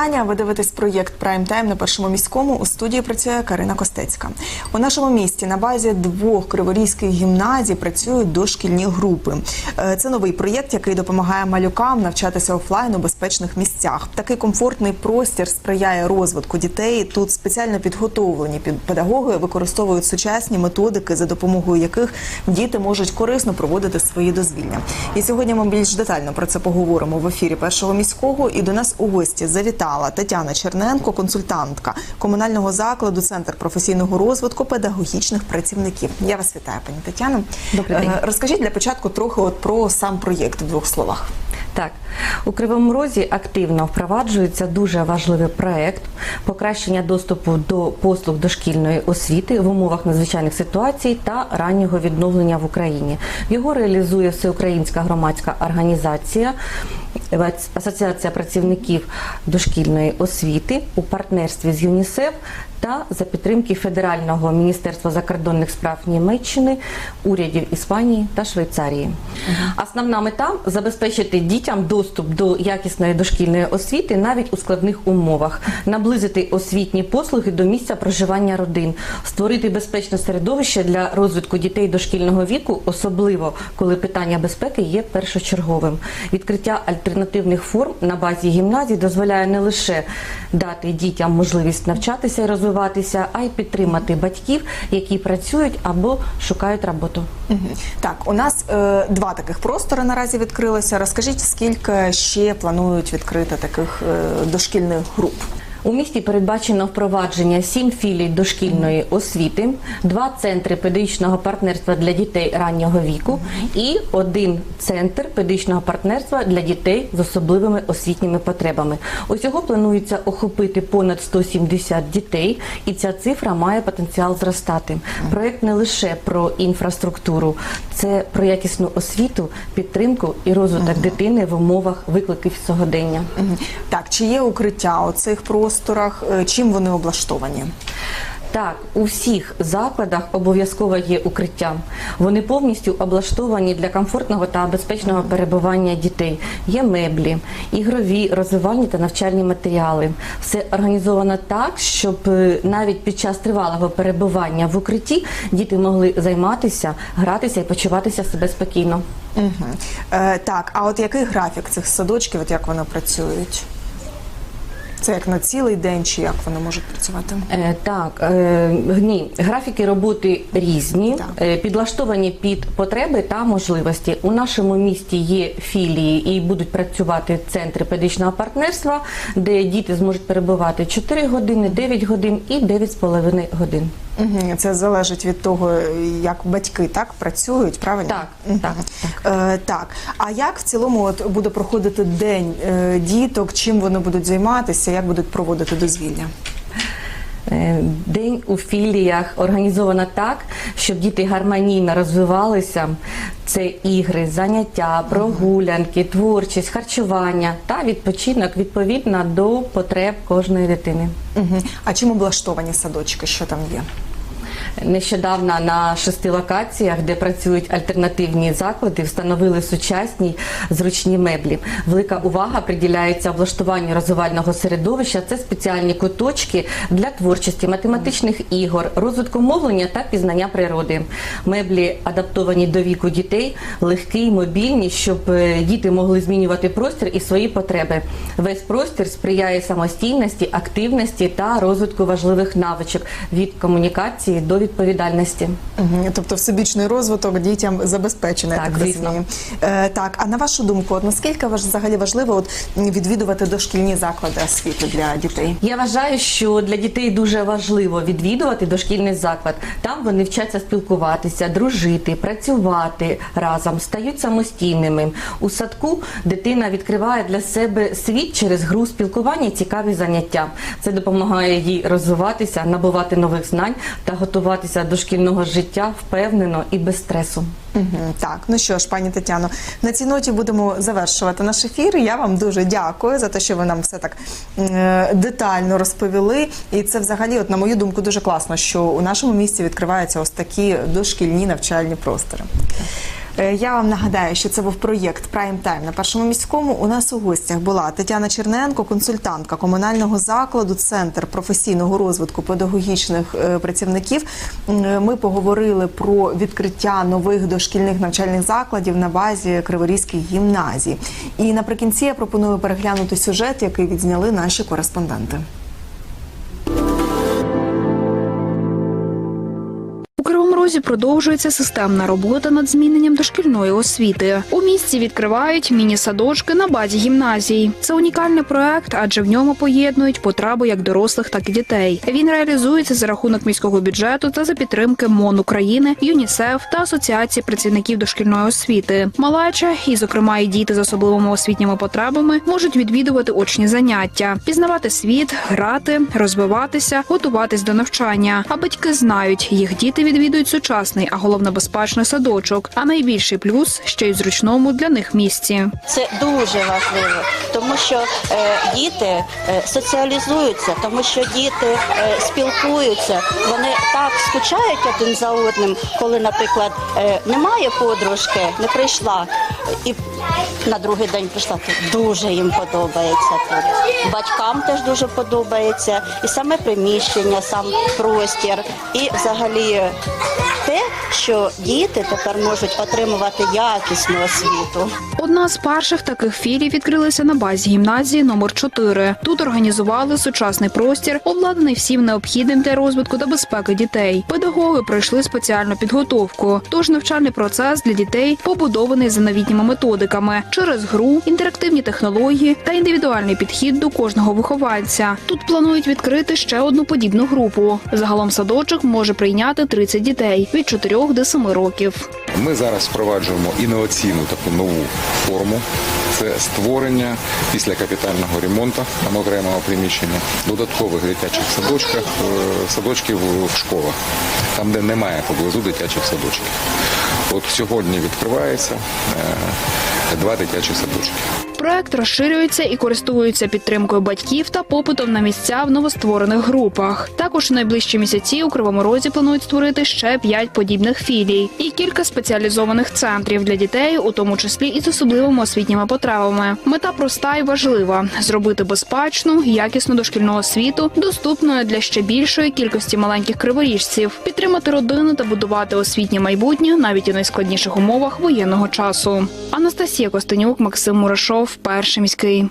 вітання. Ви дивитесь проєкт Прайм Тайм на першому міському. У студії працює Карина Костецька. У нашому місті на базі двох криворізьких гімназій працюють дошкільні групи. Е, Це новий проєкт, який допомагає малюкам навчатися офлайн у безпечних місцях. Такий комфортний простір сприяє розвитку дітей. Тут спеціально підготовлені під- педагоги використовують сучасні методики, за допомогою яких діти можуть корисно проводити свої дозвілля. І сьогодні ми більш детально про це поговоримо в ефірі першого міського. І до нас у гості завітала Тетяна Черненко, консультантка комунального закладу, центр професійного розвитку педагогічних працівників. Я вас вітаю, пані Тетяно. Добрий день. Е, Розкажіть для початку трохи от про сам проєкт в двох словах. Так, у Кривому Розі активно впроваджується дуже важливий проект покращення доступу до послуг дошкільної освіти в умовах надзвичайних ситуацій та раннього відновлення в Україні. Його реалізує всеукраїнська громадська організація. Асоціація працівників дошкільної освіти у партнерстві з ЮНІСЕФ та за підтримки Федерального міністерства закордонних справ Німеччини, урядів Іспанії та Швейцарії. Основна мета забезпечити дітям доступ до якісної дошкільної освіти навіть у складних умовах, наблизити освітні послуги до місця проживання родин, створити безпечне середовище для розвитку дітей дошкільного віку, особливо коли питання безпеки є першочерговим. Відкриття альтернативних форм на базі гімназії дозволяє не лише дати дітям можливість навчатися і розвиватися, а й підтримати батьків, які працюють або шукають роботу. Так, у нас е, два таких простори наразі відкрилися. Розкажіть, скільки ще планують відкрити таких е, дошкільних груп? У місті передбачено впровадження сім філій дошкільної освіти, два центри педагогічного партнерства для дітей раннього віку і один центр педагогічного партнерства для дітей з особливими освітніми потребами. Усього планується охопити понад 170 дітей, і ця цифра має потенціал зростати. Проект не лише про інфраструктуру, це про якісну освіту, підтримку і розвиток дитини в умовах викликів сьогодення. Так, чи є укриття у цих просторах? Е, Чим вони облаштовані? Так, у всіх закладах обов'язково є укриття. Вони повністю облаштовані для комфортного та безпечного перебування дітей. Є меблі, ігрові, розвивальні та навчальні матеріали. Все організовано так, щоб е, навіть під час тривалого перебування в укритті діти могли займатися, гратися і почуватися себе спокійно. Угу. Е, так, а от який графік цих садочків, от як вони працюють? Це як на цілий день, чи як вони можуть працювати? Е, Так, е, ні, графіки роботи різні, е, підлаштовані під потреби та можливості. У нашому місті є філії і будуть працювати центри педагогічного партнерства, де діти зможуть перебувати 4 години, 9 годин і 9,5 годин. Угу. Це залежить від того, як батьки так працюють, правильно? Так, так, Е, так. А як в цілому от буде проходити день е, діток? Чим вони будуть займатися? Як будуть проводити дозвілля? Е, День у філіях організовано так, щоб діти гармонійно розвивалися. Це ігри, заняття, прогулянки, творчість, харчування та відпочинок відповідно до потреб кожної дитини. Угу. А чим облаштовані садочки? Що там є? Нещодавно на шести локаціях, де працюють альтернативні заклади, встановили сучасні зручні меблі. Велика увага приділяється облаштуванню розвивального середовища. Це спеціальні куточки для творчості, математичних ігор, розвитку мовлення та пізнання природи. Меблі адаптовані до віку дітей, легкі, мобільні, щоб е, діти могли змінювати простір і свої потреби. Весь простір сприяє самостійності, активності та розвитку важливих навичок від комунікації до відповідальності. Угу. Тобто всебічний розвиток дітям забезпечений, Так, так звісно. Е, так, а на вашу думку, от наскільки важ, взагалі важливо от, відвідувати дошкільні заклади освіти для дітей? Я вважаю, що для дітей дуже важливо відвідувати дошкільний заклад. Там вони вчаться спілкуватися, дружити, працювати разом, стають самостійними. У садку дитина відкриває для себе світ через гру спілкування і цікаві заняття. Це допомагає їй розвиватися, набувати нових знань та готуватися до шкільного життя впевнено і без стресу. Так, ну що ж, пані Тетяно, на цій ноті будемо завершувати наш ефір. Я вам дуже дякую за те, що ви нам все так е, детально розповіли. І це взагалі, от на мою думку, дуже класно, що у нашому місті відкриваються ось такі дошкільні навчальні простори. Е, Я вам нагадаю, що це був проєкт Прайм Тайм на першому міському. У нас у гостях була Тетяна Черненко, консультантка комунального закладу, центр професійного розвитку педагогічних е, працівників. Е, Ми поговорили про відкриття нових дошкільних навчальних закладів на базі Криворізьких гімназій. І наприкінці я пропоную переглянути сюжет, який відзняли наші кореспонденти. У продовжується системна робота над зміненням дошкільної освіти. У місті відкривають міні-садочки на базі гімназій. Це унікальний проект, адже в ньому поєднують потреби як дорослих, так і дітей. Він реалізується за рахунок міського бюджету та за підтримки МОН України, ЮНІСЕФ та Асоціації працівників дошкільної освіти. Малеча, і, зокрема, і діти з особливими освітніми потребами, можуть відвідувати очні заняття, пізнавати світ, грати, розвиватися, готуватись до навчання. А батьки знають, їх діти відвідують сучасний, а головне безпечний садочок. А найбільший плюс ще й зручному для них місці. Це дуже важливо, тому що е, діти е, соціалізуються, тому що діти е, спілкуються. Вони так скучають один за одним, коли, наприклад, немає подружки, не прийшла і на другий день прийшла. То дуже їм подобається тут. Батькам теж дуже подобається, і саме приміщення, сам простір, і взагалі те, що діти тепер можуть отримувати якісну освіту. Одна з перших таких філій відкрилася на базі гімназії номер 4 Тут організували сучасний простір, обладнаний всім необхідним для розвитку та безпеки дітей. Педагоги пройшли спеціальну підготовку. Тож навчальний процес для дітей побудований за новітніми методиками через гру, інтерактивні технології та індивідуальний підхід до кожного вихованця. Тут планують відкрити ще одну подібну групу. Загалом садочок може прийняти 30 дітей від 4 до 7 років. Ми зараз впроваджуємо інноваційну таку нову форму. Це створення після капітального ремонту там окремого приміщення додаткових дитячих садочках, е, садочків в школах, там, де немає поблизу дитячих садочків. От сьогодні відкривається е, два дитячі садочки. Проект розширюється і користується підтримкою батьків та попитом на місця в новостворених групах. Також у найближчі місяці у Кривому Розі планують створити ще п'ять подібних філій і кілька спеціалізованих центрів для дітей, у тому числі і з особливими освітніми потребами. Мета проста і важлива: зробити безпечну, якісну дошкільну освіту, доступною для ще більшої кількості маленьких криворіжців, підтримати родини та будувати освітнє майбутнє навіть у найскладніших умовах воєнного часу. Анастасія Костенюк, Максим Мурашов, перший міський.